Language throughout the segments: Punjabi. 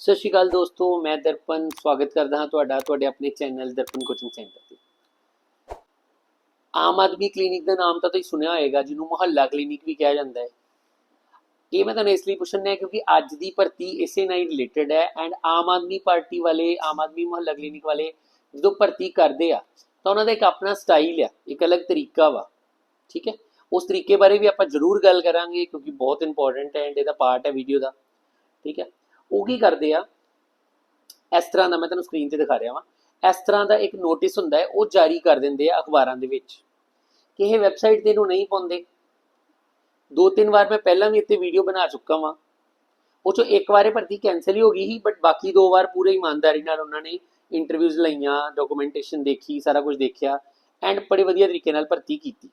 ਸਤਿ ਸ਼੍ਰੀ ਅਕਾਲ ਦੋਸਤੋ, ਮੈਂ ਦਰਪਨ ਸਵਾਗਤ ਕਰਦਾ ਹਾਂ ਤੁਹਾਡਾ, ਤੁਹਾਡੇ ਆਪਣੇ ਚੈਨਲ ਦਰਪਨ ਕੋਚਿੰਗ ਸੈਂਟਰ ਤੇ। ਆਮ ਆਦਮੀ ਕਲੀਨਿਕ ਦਾ ਨਾਮ ਤਾਂ ਤੁਸੀਂ ਸੁਣਿਆ ਹੋਏਗਾ, ਜਿਹਨੂੰ ਮੁਹੱਲਾ ਕਲੀਨਿਕ ਵੀ ਕਿਹਾ ਜਾਂਦਾ ਹੈ। ਇਹ ਮੈਂ ਤੁਹਾਨੂੰ ਇਸ ਲਈ ਪੁੱਛਣਾ ਹੈ ਕਿਉਂਕਿ ਅੱਜ ਦੀ ਭਰਤੀ ਇਸੇ ਨਾਲ ਰਿਲੇਟਡ ਹੈ ਐਂਡ ਆਮ ਆਦਮੀ ਪਾਰਟੀ ਵਾਲੇ, ਆਮ ਆਦਮੀ ਮੁਹੱਲਾ ਕਲੀਨਿਕ ਵਾਲੇ ਜਦੋਂ ਭਰਤੀ ਕਰਦੇ ਆ, ਤਾਂ ਉਹਨਾਂ ਦਾ ਇੱਕ ਆਪਣਾ ਸਟਾਈਲ ਆ, ਇੱਕ ਅਲੱਗ ਤਰੀਕਾ ਵਾ, ਠੀਕ ਹੈ? ਉਸ ਤਰੀਕੇ ਬਾਰੇ ਵੀ ਆਪਾਂ ਜ਼ਰੂਰ ਗੱਲ ਕਰਾਂਗੇ ਕਿਉਂਕਿ ਬਹੁਤ ਇੰਪੋਰਟੈਂਟ ਹੈ ਐਂਡ ਇਹਦਾ ਪਾਰਟ ਹੈ ਵੀਡੀਓ ਦਾ, ਠੀਕ ਹੈ? ਉਹ ਕੀ ਕਰਦੇ ਆ? ਇਸ ਤਰ੍ਹਾਂ ਦਾ ਮੈਂ ਤੁਹਾਨੂੰ ਸਕਰੀਨ ਤੇ ਦਿਖਾ ਰਿਹਾ ਵਾਂ। ਇਸ ਤਰ੍ਹਾਂ ਦਾ ਇੱਕ ਨੋਟਿਸ ਹੁੰਦਾ ਹੈ, ਉਹ ਜਾਰੀ ਕਰ ਦਿੰਦੇ ਆ ਅਖਬਾਰਾਂ ਦੇ ਵਿੱਚ। ਕਿ ਇਹ ਵੈਬਸਾਈਟ ਤੇ ਇਹਨੂੰ ਨਹੀਂ ਪਾਉਂਦੇ। ਦੋ ਤਿੰਨ ਵਾਰ ਮੈਂ ਪਹਿਲਾਂ ਵੀ ਇੱਥੇ ਵੀਡੀਓ ਬਣਾ ਚੁੱਕਾ ਵਾਂ। ਉਹ ਚੋਂ ਇੱਕ ਵਾਰੇ ਭਰਤੀ ਕੈਨਸਲ ਹੀ ਹੋ ਗਈ ਸੀ ਬਟ ਬਾਕੀ ਦੋ ਵਾਰ ਪੂਰੇ ਇਮਾਨਦਾਰੀ ਨਾਲ ਉਹਨਾਂ ਨੇ ਇੰਟਰਵਿਊਜ਼ ਲਈਆਂ ਡਾਕੂਮੈਂਟੇਸ਼ਨ ਦੇਖੀ, ਸਾਰਾ ਕੁਝ ਦੇਖਿਆ ਐਂਡ ਬੜੇ ਵਧੀਆ ਤਰੀਕੇ ਨਾਲ ਭਰਤੀ ਕੀਤੀ।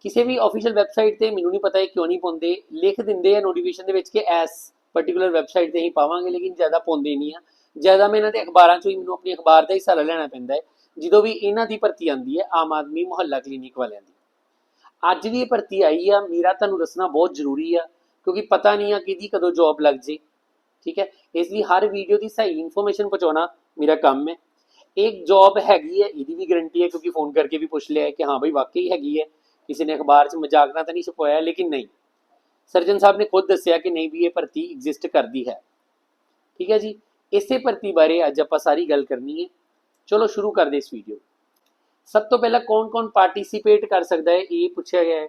ਕਿਸੇ ਵੀ ਅਫੀਸ਼ੀਅਲ ਵੈਬਸਾਈਟ ਤੇ ਮੈਨੂੰ ਨਹੀਂ ਪਤਾ ਇਹ ਕਿਉਂ ਨਹੀਂ ਪਾਉਂਦੇ। ਲਿਖ ਦਿੰਦੇ ਆ ਨੋਟੀਫਿਕੇਸ਼ਨ ਦੇ ਵਿੱਚ ਕਿ ਐਸ ਪਾਰਟਿਕੂਲਰ ਵੈਬਸਾਈਟ ਤੇ ਹੀ ਪਾਵਾਂਗੇ, ਲੇਕਿਨ ਜ਼ਿਆਦਾ ਪਾਉਂਦੇ ਨਹੀਂ ਆ। ਜ਼ਿਆਦਾ ਮੈਂ ਇਹਨਾਂ ਦੇ ਅਖਬਾਰਾਂ ਚੋਂ ਹੀ ਮੈਨੂੰ ਆਪਣੀ ਅਖਬਾਰ ਦਾ ਹਿੱਸਾ ਲੈਣਾ ਪੈਂਦਾ ਹੈ। ਜਦੋਂ ਵੀ ਇਹਨਾਂ ਦੀ ਭਰਤੀ ਆਉਂਦੀ ਹੈ, ਆਮ ਆਦਮੀ ਮੁਹੱਲਾ ਕਲੀਨਿਕ ਵਾਲਿਆਂ ਦੀ। ਅੱਜ ਵੀ ਇਹ ਭਰਤੀ ਆਈ ਆ, ਮੇਰਾ ਤੁਹਾਨੂੰ ਦੱਸਣਾ ਬਹੁਤ ਜ਼ਰੂਰੀ ਆ, ਕਿਉਂਕਿ ਪਤਾ ਨਹੀਂ ਆ ਕਿਹਦੀ ਕਦੋਂ ਜੌਬ ਲੱਗ ਜੇ। ਠੀਕ ਹੈ? ਇਸ ਲਈ ਹਰ ਵੀਡੀਓ ਦੀ ਸਹੀ ਇਨਫੋਰਮੇਸ਼ਨ ਪਹੁੰਚਾਉਣਾ ਮੇਰਾ ਕੰਮ ਹੈ। ਇੱਕ ਜੌਬ ਹੈਗੀ ਹੈ, ਇਹਦੀ ਵੀ ਗਾਰੰਟੀ ਹੈ, ਕਿਉਂਕਿ ਫੋਨ ਕਰਕੇ ਵੀ ਪੁੱਛ ਲਿਆ ਕਿ ਹਾਂ ਬਈ ਵਾਕਈ ਹੈਗੀ ਹੈ। ਕਿਸੇ ਨੇ ਅਖਬਾਰ 'ਚ ਮਜ਼ਾਕ ਨਾਲ ਤਾਂ ਨਹੀਂ ਛਪਵਾਇਆ, ਲੇਕਿਨ ਨਹੀਂ। ਸਰਜਨ ਸਾਹਿਬ ਨੇ ਖੁਦ ਦੱਸਿਆ ਕਿ ਨਹੀਂ ਵੀ ਇਹ ਭਰਤੀ ਐਗਜ਼ਿਸਟ ਕਰਦੀ ਹੈ। ਠੀਕ ਹੈ ਜੀ? ਇਸੇ ਭਰਤੀ ਬਾਰੇ ਅੱਜ ਆਪਾਂ ਸਾਰੀ ਗੱਲ ਕਰਨੀ ਹੈ। ਚਲੋ ਸ਼ੁਰੂ ਕਰਦੇ ਇਸ ਵੀਡੀਓ ਸਭ ਤੋਂ ਪਹਿਲਾਂ ਕੌਣ-ਕੌਣ ਪਾਰਟਿਸਿਪੇਟ ਕਰ ਸਕਦਾ ਹੈ? ਇਹ ਪੁੱਛਿਆ ਗਿਆ ਹੈ।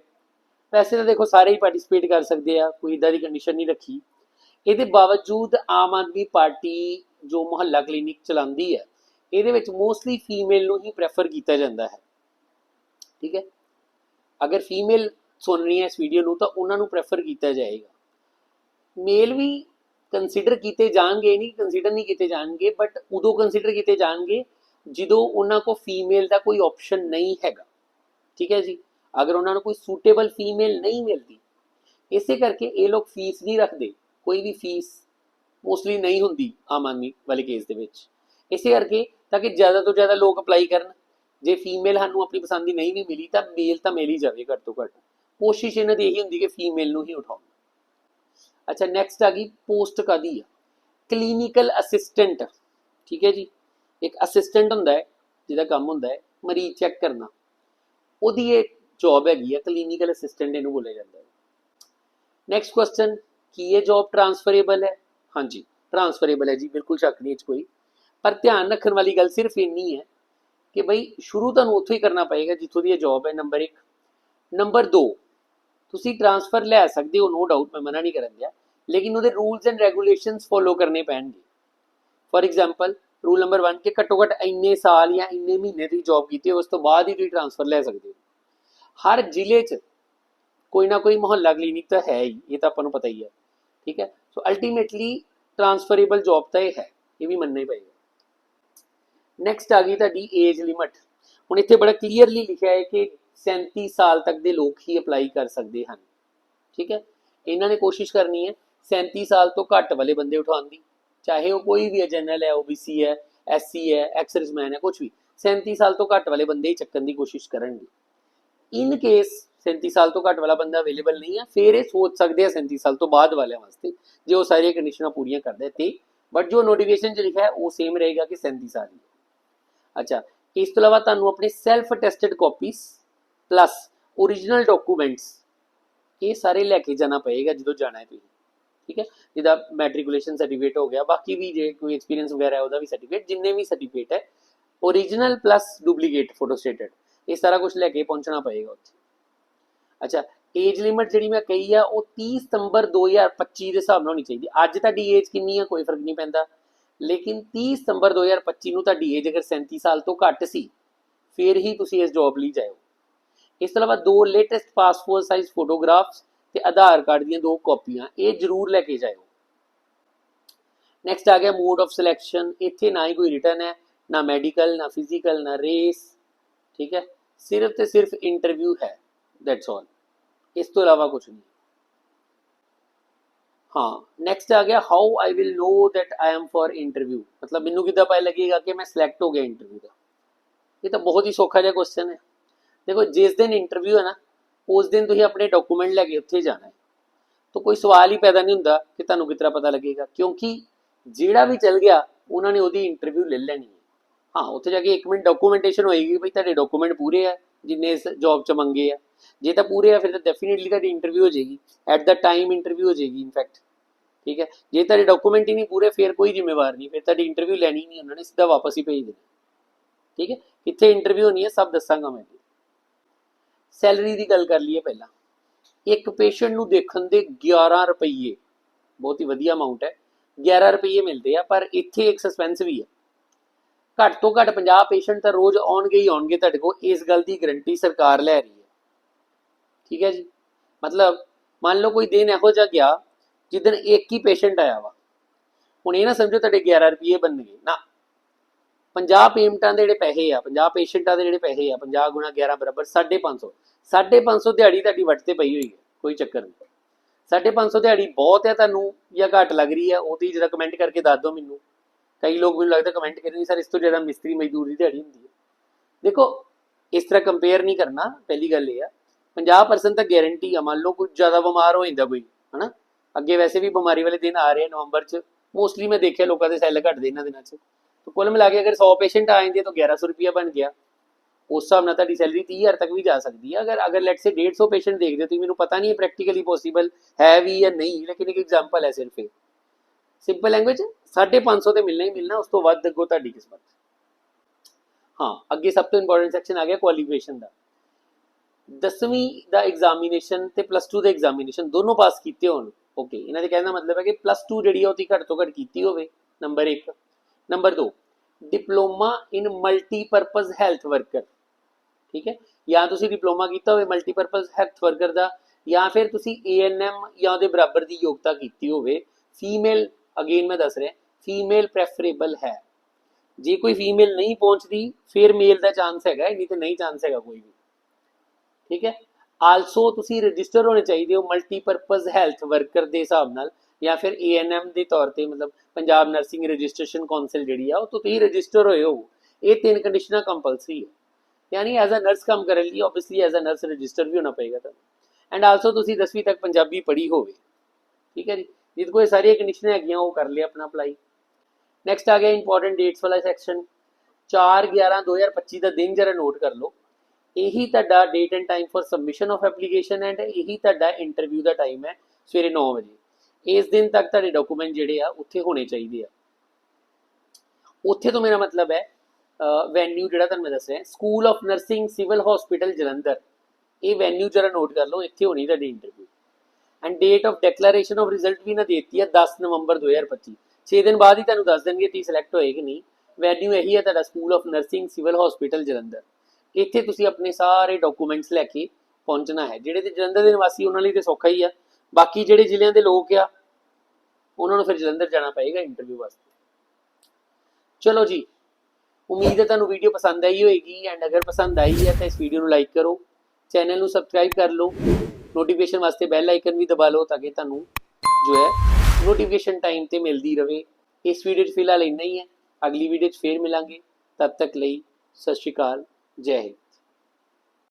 ਵੈਸੇ ਤਾਂ ਦੇਖੋ ਸਾਰੇ ਹੀ ਪਾਰਟਿਸਿਪੇਟ ਕਰ ਸਕਦੇ ਆ, ਕੋਈ ਇਦਾਂ ਦੀ ਕੰਡੀਸ਼ਨ ਨਹੀਂ ਰੱਖੀ। ਇਹਦੇ ਬਾਵਜੂਦ ਆਮ ਆਦਮੀ ਪਾਰਟੀ ਜੋ ਮੁਹੱਲਾ ਕਲੀਨਿਕ ਚਲਾਉਂਦੀ ਹੈ, ਇਹਦੇ ਵਿੱਚ ਮੋਸਟਲੀ ਫੀਮੇਲ ਨੂੰ ਹੀ ਪ੍ਰੈਫਰ ਕੀਤਾ ਜਾਂਦਾ ਹੈ। ਠੀਕ ਹੈ? ਅਗਰ ਫੀਮੇਲ ਸੁਣ ਰਹੀ ਇਸ ਵੀਡੀਓ ਨੂੰ, ਤਾਂ ਉਹਨਾਂ ਨੂੰ ਪ੍ਰੈਫਰ ਕੀਤਾ ਜਾਏਗਾ। ਮੇਲ ਵੀ ਕੰਸੀਡਰ ਕੀਤੇ ਜਾਣਗੇ ਨਹੀਂ ਕੰਸੀਡਰ ਨਹੀਂ ਕੀਤੇ ਜਾਣਗੇ ਬਟ ਉਦੋਂ ਕੰਸੀਡਰ ਕੀਤੇ ਜਾਣਗੇ ਜਦੋਂ ਉਹਨਾਂ ਕੋ ਫੀਮੇਲ ਦਾ ਕੋਈ ਆਪਸ਼ਨ ਨਹੀਂ ਹੈਗਾ। ਠੀਕ ਹੈ ਜੀ? ਅਗਰ ਉਹਨਾਂ ਨੂੰ ਕੋਈ ਸੂਟੇਬਲ ਫੀਮੇਲ ਨਹੀਂ ਮਿਲਦੀ, ਇਸੇ ਕਰਕੇ ਇਹ ਲੋਕ ਫੀਸ ਨਹੀਂ ਰੱਖਦੇ। ਕੋਈ ਵੀ ਫੀਸ ਮੋਸਟਲੀ ਨਹੀਂ ਹੁੰਦੀ ਆਮ ਆਦਮੀ ਵਾਲੇ ਕੇਸ ਦੇ ਵਿੱਚ। ਇਸੇ ਕਰਕੇ ਤਾਂ ਕਿ ਜ਼ਿਆਦਾ ਤੋਂ ਜ਼ਿਆਦਾ ਲੋਕ ਅਪਲਾਈ ਕਰਨ। ਜੇ ਫੀਮੇਲ ਸਾਨੂੰ ਆਪਣੀ ਪਸੰਦ ਦੀ ਨਹੀਂ ਵੀ ਮਿਲੀ, ਤਾਂ ਮੇਲ ਤਾਂ ਮਿਲ ਹੀ ਜਾਵੇ ਘੱਟ ਤੋਂ ਘੱਟ। ਕੋਸ਼ਿਸ਼ ਇਹਨਾਂ ਦੀ ਇਹੀ ਹੁੰਦੀ ਕਿ ਫੀਮੇਲ ਨੂੰ ਹੀ ਉਠਾਉਣ। ਅੱਛਾ ਨੈਕਸਟ ਆ ਗਈ ਪੋਸਟ ਕਾਦੀ ਆ। ਕਲੀਨਿਕਲ ਅਸਿਸਟੈਂਟ ਠੀਕ ਹੈ ਜੀ? ਇੱਕ ਅਸਿਸਟੈਂਟ ਹੁੰਦਾ ਹੈ, ਜਿਹਦਾ ਕੰਮ ਹੁੰਦਾ ਹੈ, ਮਰੀਜ਼ ਚੈੱਕ ਕਰਨਾ। ਉਹਦੀ ਇਹ ਜੌਬ ਹੈਗੀ ਹੈ ਕਲੀਨਿਕਲ ਅਸਿਸਟੈਂਟ ਇਹਨੂੰ ਬੋਲਿਆ ਜਾਂਦਾ ਹੈ। ਨੈਕਸਟ ਕੁਐਸਚਨ ਕੀ ਇਹ ਜੌਬ ਟਰਾਂਸਫਰੇਬਲ ਹੈ? ਹਾਂਜੀ ਟਰਾਂਸਫਰੇਬਲ ਹੈ ਜੀ, ਬਿਲਕੁਲ ਸ਼ੱਕ ਨਹੀਂ ਇਹ ਕੋਈ। ਪਰ ਧਿਆਨ ਰੱਖਣ ਵਾਲੀ ਗੱਲ ਸਿਰਫ ਇੰਨੀ ਹੈ ਕਿ ਬਈ ਸ਼ੁਰੂ ਤੁਹਾਨੂੰ ਉੱਥੋਂ ਹੀ ਕਰਨਾ ਪਏਗਾ, ਜਿੱਥੋਂ ਦੀ ਇਹ ਜੌਬ ਹੈ ਨੰਬਰ 1 ਨੰਬਰ 2 ਤੁਸੀਂ ਟਰਾਂਸਫਰ ਲੈ ਸਕਦੇ ਹੋ ਨੋ ਡਾਊਟ ਮੈਂ ਮਨਾ ਨਹੀਂ ਕਰਨ ਦਿਆ, ਲੇਕਿਨ ਉਹਦੇ ਰੂਲਸ ਐਂਡ ਰੈਗੂਲੇਸ਼ਨਸ ਫੋਲੋ ਕਰਨੇ ਪੈਣਗੇ। ਫੋਰ ਐਗਜ਼ਾਮਪਲ ਰੂਲ ਨੰਬਰ 1 ਕਿ ਘੱਟੋ ਘੱਟ ਇੰਨੇ ਸਾਲ ਜਾਂ ਇੰਨੇ ਮਹੀਨੇ ਦੀ ਜੌਬ ਕੀਤੀ ਹੈ, ਉਸ ਤੋਂ ਬਾਅਦ ਹੀ ਤੁਸੀਂ ਟਰਾਂਸਫਰ ਲੈ ਸਕਦੇ ਹੋ। ਹਰ ਜ਼ਿਲ੍ਹੇ 'ਚ ਕੋਈ ਨਾ ਕੋਈ ਮੁਹੱਲਾ ਕਲੀਨਿਕ ਤਾਂ ਹੈ ਹੀ, ਇਹ ਤਾਂ ਆਪਾਂ ਨੂੰ ਪਤਾ ਹੀ ਹੈ, ਠੀਕ ਹੈ? ਸੋ ਅਲਟੀਮੇਟਲੀ ਟਰਾਂਸਫਰੇਬਲ ਜੌਬ ਤਾਂ ਇਹ ਹੈ, ਇਹ ਵੀ ਮੰਨਣਾ ਹੀ ਪਏਗਾ। ਨੈਕਸਟ ਆ ਗਈ ਤੁਹਾਡੀ ਏਜ ਲਿਮਟ ਹੁਣ ਇੱਥੇ ਬੜਾ ਕਲੀਅਰਲੀ ਲਿਖਿਆ ਹੈ ਕਿ 37 ਸਾਲ ਤੱਕ ਦੇ ਲੋਕ ਹੀ ਅਪਲਾਈ ਕਰ ਸਕਦੇ ਹਨ। ਠੀਕ ਹੈ? ਇਹਨਾਂ ਨੇ ਕੋਸ਼ਿਸ਼ ਕਰਨੀ ਹੈ 37 ਸਾਲ ਤੋਂ ਘੱਟ ਵਾਲੇ ਬੰਦੇ ਉਠਾਉਣ ਦੀ। ਚਾਹੇ ਉਹ ਕੋਈ ਵੀ ਹੈ ਜਨਰਲ ਹੈ ਓਬੀਸੀ ਹੈ ਐਸਸੀ ਹੈ ਐਕਸਰਸਮੈਨ ਹੈ ਕੁਝ ਵੀ। 37 ਸਾਲ ਤੋਂ ਘੱਟ ਵਾਲੇ ਬੰਦੇ ਹੀ ਚੱਕਣ ਦੀ ਕੋਸ਼ਿਸ਼ ਕਰਨਗੇ। ਇਨ ਕੇਸ 37 ਸਾਲ ਤੋਂ ਘੱਟ ਵਾਲਾ ਬੰਦਾ ਅਵੇਲੇਬਲ ਨਹੀਂ ਹੈ, ਫਿਰ ਇਹ ਸੋਚ ਸਕਦੇ ਆ 37 ਸਾਲ ਤੋਂ ਬਾਅਦ ਵਾਲਿਆਂ ਵਾਸਤੇ ਜੇ ਉਹ ਸਾਰੀਆਂ ਕੰਡੀਸ਼ਨਾਂ ਪੂਰੀਆਂ ਕਰਦਾ ਤੇ। ਬਟ ਜੋ ਨੋਟੀਫਿਕੇਸ਼ਨ 'ਚ ਲਿਖਿਆ ਹੈ, ਉਹ ਸੇਮ ਰਹੇਗਾ ਕਿ 37 ਸਾਲ ਹੀ ਅੱਛਾ, ਇਸ ਤੋਂ ਇਲਾਵਾ ਤੁਹਾਨੂੰ ਆਪਣੇ self attested copies plus origignal documents ਇਹ ਸਾਰੇ ਲੈ ਕੇ ਜਾਣਾ ਪਏਗਾ ਜਦੋਂ ਜਾਣਾ ਹੈ ਤੁਸੀਂ। ਠੀਕ ਹੈ? ਜਿਹਦਾ ਮੈਟ੍ਰਿਕੂਲੇਸ਼ਨ ਸਰਟੀਫਿਕੇਟ ਹੋ ਗਿਆ, ਬਾਕੀ ਵੀ ਜੇ ਕੋਈ ਐਕਸਪੀਰੀਅੰਸ ਵਗੈਰਾ ਹੈ ਉਹਦਾ ਵੀ ਸਰਟੀਫਿਕੇਟ ਜਿੰਨੇ ਵੀ ਸਰਟੀਫਿਕੇਟ ਹੈ origignal ਪਲੱਸ ਡੁਪਲੀਕੇਟ ਫੋਟੋਸਟੇਟਡ ਇਹ ਸਾਰਾ ਕੁਝ ਲੈ ਕੇ ਪਹੁੰਚਣਾ ਪਏਗਾ ਉੱਥੇ। ਅੱਛਾ ਏਜ ਲਿਮਿਟ ਜਿਹੜੀ ਮੈਂ ਕਹੀ ਆ, ਉਹ 30 ਸਤੰਬਰ 2025 ਦੇ ਹਿਸਾਬ ਨਾਲ ਹੋਣੀ ਚਾਹੀਦੀ। ਅੱਜ ਤੁਹਾਡੀ ਏਜ ਕਿੰਨੀ ਆ, ਕੋਈ ਫ਼ਰਕ ਨਹੀਂ ਪੈਂਦਾ। ਲੇਕਿਨ 30 ਸਤੰਬਰ 2025 ਨੂੰ ਤੁਹਾਡੀ ਏਜ ਅਗਰ 37 ਸਾਲ ਤੋਂ ਘੱਟ ਸੀ, ਫਿਰ ਹੀ ਤੁਸੀਂ ਇਸ ਜੌਬ ਲਈ ਜਾਇਓ। ਇਸ ਤੋਂ ਇਲਾਵਾ ਦੋ ਲੇਟੈਸਟ ਪਾਸਪੋਰਟ ਸਾਈਜ਼ ਫੋਟੋਗ੍ਰਾਫਸ ਤੇ ਆਧਾਰ ਕਾਰਡ ਦੀਆਂ ਦੋ ਕਾਪੀਆਂ, ਇਹ ਜ਼ਰੂਰ ਲੈ ਕੇ ਜਾਇਓ। ਨੈਕਸਟ ਆ ਗਿਆ ਮੋਡ ਆਫ ਸਿਲੈਕਸ਼ਨ ਇੱਥੇ ਨਾ ਹੀ ਕੋਈ ਰਿਟਰਨ ਹੈ, ਨਾ ਮੈਡੀਕਲ ਨਾ ਫਿਜ਼ੀਕਲ ਨਾ ਰੇਸ ਠੀਕ ਹੈ? ਸਿਰਫ ਤੇ ਸਿਰਫ ਇੰਟਰਵਿਊ ਹੈ ਦੈਟਸ ਆਲ ਇਸ ਤੋਂ ਇਲਾਵਾ ਕੁਝ ਨਹੀਂ। ਹਾਂ ਨੈਕਸਟ ਆ ਗਿਆ how I will know that I am for interview ਮਤਲਬ ਮੈਨੂੰ ਕਿੱਦਾਂ ਪਤਾ ਲੱਗੇਗਾ ਕਿ ਮੈਂ ਸਿਲੈਕਟ ਹੋ ਗਿਆ ਇੰਟਰਵਿਊ ਦਾ? ਇਹ ਤਾਂ ਬਹੁਤ ਹੀ ਸੌਖਾ ਜਿਹਾ ਕੁਐਸਚਨ ਹੈ। ਦੇਖੋ, ਜਿਸ ਦਿਨ ਇੰਟਰਵਿਊ ਹੈ ਨਾ, ਉਸ ਦਿਨ ਤੁਸੀਂ ਆਪਣੇ ਡਾਕੂਮੈਂਟ ਲੈ ਕੇ ਉੱਥੇ ਜਾਣਾ ਹੈ। ਤਾਂ ਕੋਈ ਸਵਾਲ ਹੀ ਪੈਦਾ ਨਹੀਂ ਹੁੰਦਾ ਕਿ ਤੁਹਾਨੂੰ ਕਿਤਰਾ ਪਤਾ ਲੱਗੇਗਾ, ਕਿਉਂਕਿ ਜਿਹੜਾ ਵੀ ਚੱਲ ਗਿਆ, ਉਹਨਾਂ ਨੇ ਉਹਦੀ ਇੰਟਰਵਿਊ ਲੈ ਲੈਣੀ ਹੈ। ਹਾਂ, ਉੱਥੇ ਜਾ ਕੇ ਇੱਕ ਮਿੰਟ ਡਾਕੂਮੈਂਟੇਸ਼ਨ ਹੋਏਗੀ ਵੀ ਤੁਹਾਡੇ ਡਾਕੂਮੈਂਟ ਪੂਰੇ ਆ, ਜਿੰਨੇ ਇਸ ਜੌਬ 'ਚ ਮੰਗੇ ਆ। ਜੇ ਤਾਂ ਪੂਰੇ ਆ, ਫਿਰ ਤਾਂ ਡੈਫੀਨਿਟਲੀ ਤੁਹਾਡੀ ਇੰਟਰਵਿਊ ਹੋ ਜਾਏਗੀ। ਐਟ ਦਾ ਟਾਈਮ ਇੰਟਰਵਿਊ ਹੋ ਜਾਏਗੀ ਇਨਫੈਕਟ ਠੀਕ ਹੈ? ਜੇ ਤੁਹਾਡੇ ਡਾਕੂਮੈਂਟ ਹੀ ਨਹੀਂ ਪੂਰੇ, ਫਿਰ ਕੋਈ ਜ਼ਿੰਮੇਵਾਰ ਨਹੀਂ, ਫਿਰ ਤੁਹਾਡੀ ਇੰਟਰਵਿਊ ਲੈਣੀ ਨਹੀਂ, ਉਹਨਾਂ ਨੇ ਸਿੱਧਾ ਵਾਪਸ ਹੀ ਭੇਜ ਦੇਣਾ। ਠੀਕ ਹੈ? ਕਿੱਥੇ ਇੰਟਰਵਿਊ ਹੋਣੀ ਹੈ, ਸਭ ਦੱਸਾਂਗਾ ਮੈਂ ਸੈਲਰੀ ਦੀ ਗੱਲ ਕਰ ਲਈਏ ਪਹਿਲਾਂ। ਇੱਕ ਪੇਸ਼ੈਂਟ ਨੂੰ ਦੇਖਣ ਦੇ 11 ਰੁਪਏ ਬਹੁਤ ਹੀ ਵਧੀਆ ਅਮਾਉਂਟ ਹੈ 11 ਰੁਪਏ ਮਿਲਦੇ ਆ, ਪਰ ਇੱਥੇ ਇੱਕ ਸਸਪੈਂਸ ਵੀ ਹੈ। ਘੱਟ ਤੋਂ ਘੱਟ 50 ਪੇਸ਼ੈਂਟ ਤਾਂ ਰੋਜ਼ ਆਉਣਗੇ ਹੀ ਆਉਣਗੇ ਤੁਹਾਡੇ ਕੋਲ, ਇਸ ਗੱਲ ਦੀ ਗਰੰਟੀ ਸਰਕਾਰ ਲੈ ਰਹੀ ਹੈ। ਠੀਕ ਹੈ ਜੀ? ਮਤਲਬ ਮੰਨ ਲਓ ਕੋਈ ਦਿਨ ਇਹੋ ਜਿਹਾ ਗਿਆ ਜਿੱਦਣ ਇੱਕ ਹੀ ਪੇਸ਼ੈਂਟ ਆਇਆ ਵਾ। ਹੁਣ ਇਹ ਨਾ ਸਮਝੋ ਤੁਹਾਡੇ 11 ਰੁਪਏ ਬਣਨਗੇ। ਨਾ 50 ਪੇਮੈਂਟਾਂ ਦੇ ਜਿਹੜੇ ਪੈਸੇ ਆ 50 ਪੇਸ਼ੈਂਟਾਂ ਦੇ ਜਿਹੜੇ ਪੈਸੇ ਆ 50 ਗੁਣਾ 11 ਬਰਾਬਰ 550 550 ਦਿਹਾੜੀ ਤੁਹਾਡੀ ਵੱਟ ਤੇ ਪਈ ਹੋਈ ਹੈ, ਕੋਈ ਚੱਕਰ ਨਹੀਂ। 550 ਦਿਹਾੜੀ ਬਹੁਤ ਹੈ ਤੁਹਾਨੂੰ, ਜਾਂ ਘੱਟ ਲੱਗ ਰਹੀ ਹੈ, ਉਹਦੀ ਤੇ ਜਰਾ ਕਮੈਂਟ ਕਰਕੇ ਦੱਸ ਦਿਓ ਮੈਨੂੰ। ਕਈ ਲੋਕ ਮੈਨੂੰ ਲੱਗਦਾ ਕਮੈਂਟ ਕਰਨਗੇ ਸਰ, ਇਸ ਤੋਂ ਜ਼ਿਆਦਾ ਮਿਸਤਰੀ ਮਜ਼ਦੂਰ ਦੀ ਦਿਹਾੜੀ ਹੁੰਦੀ ਹੈ। ਦੇਖੋ, ਇਸ ਤਰ੍ਹਾਂ ਕੰਪੇਅਰ ਨਹੀਂ ਕਰਨਾ, ਪਹਿਲੀ ਗੱਲ ਇਹ ਆ। 50% ਤਾਂ ਗਾਰੰਟੀ ਆ, ਮੰਨ ਲਓ ਕੋਈ ਜ਼ਿਆਦਾ ਬਿਮਾਰ ਹੋ ਜਾਂਦਾ ਕੋਈ, ਹਨਾ? ਅੱਗੇ ਵੈਸੇ ਵੀ ਬਿਮਾਰੀ ਵਾਲੇ ਦਿਨ ਆ ਰਹੇ ਆ ਨਵੰਬਰ 'ਚ। ਮੋਸਟਲੀ ਮੈਂ ਦੇਖਿਆ ਲੋਕਾਂ ਦੇ ਸੈੱਲ ਘਟਦੇ ਇਹਨਾਂ ਦਿਨਾਂ 'ਚ। ਤਾਂ ਕੁੱਲ ਮਿਲਾ ਕੇ ਅਗਰ 100 ਪੇਸ਼ੈਂਟ ਆ ਜਾਂਦੇ ਤਾਂ 1100 ਰੁਪਿਆ ਬਣ ਗਿਆ। ਉਸ ਹਿਸਾਬ ਨਾਲ ਤੁਹਾਡੀ ਸੈਲਰੀ 30000 ਤੱਕ ਵੀ ਜਾ ਸਕਦੀ ਹੈ ਅਗਰ ਅਗਰ ਲੈਟ ਸੇ 150 ਪੇਸ਼ੈਂਟ ਦੇਖਦੇ ਤੁਸੀਂ ਮੈਨੂੰ ਪਤਾ ਨਹੀਂ ਪ੍ਰੈਕਟੀਕਲੀ ਪੋਸੀਬਲ ਹੈ ਵੀ ਜਾਂ ਨਹੀਂ, ਲੇਕਿਨ ਇੱਕ ਐਗਜ਼ਾਮਪਲ ਹੈ ਸਿਰਫ ਇਹ। ਸਿੰਪਲ ਲੈਂਗੁਏਜ 550 ਤੇ ਮਿਲਣਾ ਹੀ ਮਿਲਣਾ, ਉਸ ਤੋਂ ਵੱਧ ਅੱਗੋਂ ਤੁਹਾਡੀ ਕਿਸਮਤ। ਹਾਂ, ਅੱਗੇ ਸਭ ਤੋਂ ਇੰਪੋਰਟੈਂਟ ਸੈਕਸ਼ਨ ਆ ਗਿਆ ਕੁਆਲੀਫਿਕੇਸ਼ਨ ਦਾ। ਦਸਵੀਂ ਦਾ ਐਗਜ਼ਾਮੀਨੇਸ਼ਨ ਤੇ ਪਲੱਸ 2 ਦਾ ਐਗਜ਼ਾਮੀਨੇਸ਼ਨ ਦੋਨੋਂ ਪਾਸ ਕੀਤੇ ਹੋਣ। ਓਕੇ ਇਹਨਾਂ ਦੇ ਕਹਿਣ ਦਾ ਮਤਲਬ ਹੈ ਕਿ ਪਲੱਸ 2 ਜਿਹੜੀ ਆ ਉਹ ਤੀ ਘੱਟ ਤੋਂ ਘੱਟ ਕੀਤੀ ਹੋਵੇ number 1 number 2 diploma in multipurpose health worker ਠੀਕ ਹੈ? ਜਾਂ ਤੁਸੀਂ ਡਿਪਲੋਮਾ ਕੀਤਾ ਹੋਵੇ ਮਲਟੀਪਰਪਸ ਹੈਲਥ ਵਰਕਰ ਦਾ, ਜਾਂ ਫਿਰ ਤੁਸੀਂ ਏਐਨਐਮ ਜਾਂ ਉਹਦੇ ਬਰਾਬਰ ਦੀ ਯੋਗਤਾ ਕੀਤੀ ਹੋਵੇ ਫੀਮੇਲ ਅਗੇਨ ਮੈਂ ਦੱਸ ਰਿਹਾ ਫੀਮੇਲ ਪ੍ਰੈਫਰੇਬਲ ਹੈ। ਜੇ ਕੋਈ ਫੀਮੇਲ ਨਹੀਂ ਪਹੁੰਚਦੀ, ਫਿਰ ਮੇਲ ਦਾ ਚਾਂਸ ਹੈਗਾ ਨਹੀਂ ਤੇ ਨਹੀਂ ਚਾਂਸ ਹੈਗਾ ਕੋਈ ਵੀ। ਠੀਕ ਹੈ? ਆਲਸੋ ਤੁਸੀਂ ਰਜਿਸਟਰ ਹੋਣੇ ਚਾਹੀਦੇ ਹੋ ਮਲਟੀਪਰਪਸ ਹੈਲਥ ਵਰਕਰ ਦੇ ਹਿਸਾਬ ਨਾਲ। ਜਾਂ ਫਿਰ ਏਐਨਐਮ ਦੇ ਤੌਰ ਤੇ ਮਤਲਬ ਪੰਜਾਬ ਨਰਸਿੰਗ ਰਜਿਸਟ੍ਰੇਸ਼ਨ ਕਾਉਂਸਲ ਜਿਹੜੀ ਆ, ਉਹ ਤੋਂ ਤੁਸੀਂ ਰਜਿਸਟਰ ਹੋਏ ਹੋ ਇਹ ਤਿੰਨ ਕੰਡੀਸ਼ਨਾਂ ਕੰਪਲਸਰੀ ਹੈ ਯਾਨੀ ਐਜ਼ ਅ ਨਰਸ ਕੰਮ ਕਰਨ ਲਈ ਆਬਵੀਅਸਲੀ ਐਜ਼ ਅ ਨਰਸ ਰਜਿਸਟਰ ਵੀ ਹੋਣਾ ਪਏਗਾ ਤੁਹਾਨੂੰ। ਐਂਡ ਆਲਸੋ ਤੁਸੀਂ 10ਵੀਂ ਤੱਕ ਪੰਜਾਬੀ ਪੜ੍ਹੀ ਹੋਵੇ। ਠੀਕ ਹੈ ਜੀ? ਜਿੱਦ ਕੋਈ ਸਾਰੀਆਂ ਕੰਡੀਸ਼ਨਾਂ ਹੈਗੀਆਂ, ਉਹ ਕਰ ਲਿਆ ਆਪਣਾ ਅਪਲਾਈ ਨੈਕਸਟ ਆ ਗਿਆ ਇੰਪੋਰਟੈਂਟ ਡੇਟਸ ਵਾਲਾ ਸੈਕਸ਼ਨ 4 11 2025 ਦਾ ਦਿਨ ਜਰਾ ਨੋਟ ਕਰ ਲਓ। ਇਹੀ ਤੁਹਾਡਾ date and time for submission of application and ਇਹੀ ਤੁਹਾਡਾ ਇੰਟਰਵਿਊ ਦਾ ਟਾਈਮ ਹੈ ਸਵੇਰੇ 9 ਵਜੇ। ਇਸ ਦਿਨ ਤੱਕ ਤੁਹਾਡੇ ਡਾਕੂਮੈਂਟ ਜਿਹੜੇ ਆ, ਉੱਥੇ ਹੋਣੇ ਚਾਹੀਦੇ ਆ। ਉੱਥੇ ਤੋਂ ਮੇਰਾ ਮਤਲਬ ਹੈ ਵੈਨਿਊ ਜਿਹੜਾ ਤੁਹਾਨੂੰ ਮੈਂ ਦੱਸਿਆ school of nursing civil hospital Jalandhar. ਇਹ ਵੈਨਿਊ ਜਰਾ ਨੋਟ ਕਰ ਲਓ, ਇੱਥੇ ਹੋਣੀ ਤੁਹਾਡੀ interview and date of declaration of result ਵੀ ਨਾ ਦੇਤੀ ਹੈ 10 ਨਵੰਬਰ 2025 6 ਦਿਨ ਬਾਅਦ ਹੀ ਤੁਹਾਨੂੰ ਦੱਸ ਦੇਣਗੇ ਤੁਸੀਂ ਸਿਲੈਕਟ ਹੋਏ ਕਿ ਨਹੀਂ। ਵੈਨਿਊ ਇਹੀ ਹੈ ਤੁਹਾਡਾ school of nursing civil hospital Jalandhar. ਇੱਥੇ ਤੁਸੀਂ ਆਪਣੇ ਸਾਰੇ ਡਾਕੂਮੈਂਟਸ ਲੈ ਕੇ ਪਹੁੰਚਣਾ ਹੈ, ਜਿਹੜੇ ਤੇ ਜਲੰਧਰ ਦੇ ਨਿਵਾਸੀ, ਉਹਨਾਂ ਲਈ ਤੇ ਸੌਖਾ ਹੀ ਆ। ਬਾਕੀ ਜਿਹੜੇ ਜ਼ਿਲ੍ਹਿਆਂ ਦੇ ਲੋਕ ਆ, ਉਹਨਾਂ ਨੂੰ ਫਿਰ ਜਲੰਧਰ ਜਾਣਾ ਪਏਗਾ ਇੰਟਰਵਿਊ ਵਾਸਤੇ। ਚਲੋ ਜੀ, ਉਮੀਦ ਹੈ ਤੁਹਾਨੂੰ ਵੀਡੀਓ ਪਸੰਦ ਆਈ ਹੋਏਗੀ ਐਂਡ ਅਗਰ ਪਸੰਦ ਆਈ ਹੈ ਤਾਂ ਇਸ ਵੀਡੀਓ ਨੂੰ ਲਾਈਕ ਕਰੋ ਚੈਨਲ ਨੂੰ ਸਬਸਕ੍ਰਾਈਬ ਕਰ ਲਓ ਨੋਟੀਫਿਕੇਸ਼ਨ ਵਾਸਤੇ ਬੈਲ ਆਈਕਨ ਵੀ ਦਬਾ ਲਓ ਤਾਂ ਕਿ ਤੁਹਾਨੂੰ ਜੋ ਹੈ ਨੋਟੀਫਿਕੇਸ਼ਨ ਟਾਈਮ ਤੇ ਮਿਲਦੀ ਰਹੇ ਇਸ ਵੀਡੀਓ 'ਚ ਫਿਲਹਾਲ ਇੰਨਾ ਹੀ ਹੈ। ਅਗਲੀ ਵੀਡੀਓ 'ਚ ਫੇਰ ਮਿਲਾਂਗੇ। ਤਦ ਤੱਕ ਲਈ ਸਤਿ ਸ਼੍ਰੀ ਅਕਾਲ, ਜੈ ਹਿੰਦ।